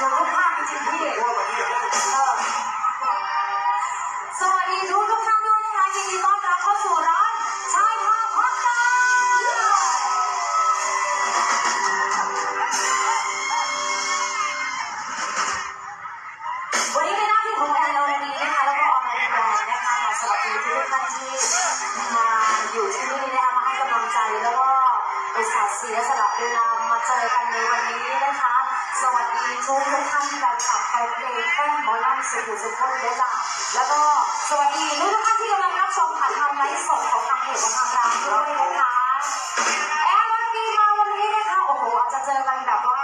เราก็าดจริงพี่สวัสดีทุกทุกท่านด้วยนะคะยินดีต้อนรับเข้าสู่ร้านชายพาพักกันวันนี้เป็นหน้าที่ของแอนอรณีนะคะแล้วก็ออนไลน์มนนะคมาสวัสดีทุกท่านมาอยู่ที่นี่นะคะมาให้กำลังใจแล้วก็ไปตส่าห์เสียสลับเวลา วัสดีทุกท่านที่การขับไปเพลงแค่หมอลำสุขุสุขคนด้วยจ้ะแล้วก็สวัสดีทุกท่านที่กำลังรับชมผ่านทางไลฟ์สดของทางเพจของทางร้านด้วยนะคะแอร์วันดีมาวันนี้นะคะโอ้โหอาจจะเจอกันแบบว่า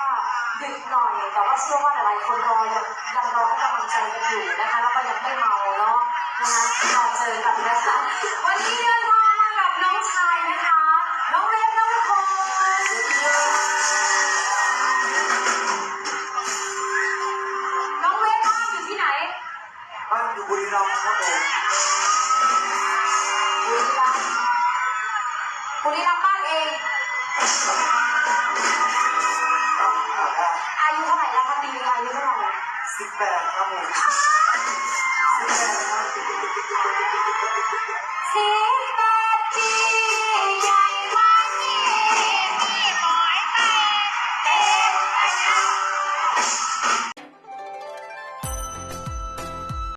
ดึกหน่อย แต่ว่าเชื่อว่าหลายๆคนรอยังยังรอให้กำลังใจกันอยู่นะคะ แล้วก็ยังไม่เมาเนาะนะคะ บุรีรัมย์ครับผมบุรีรัมย์บุรีรัมย์บ้านเอง อายุเท่าไหร่แล้วคะปีนึงอายุเท่าไหร่สิบแปดครับผมสิบแปดครับสิบแปดปีใหญ่กว่านี้พี่หมอยไปเต็ม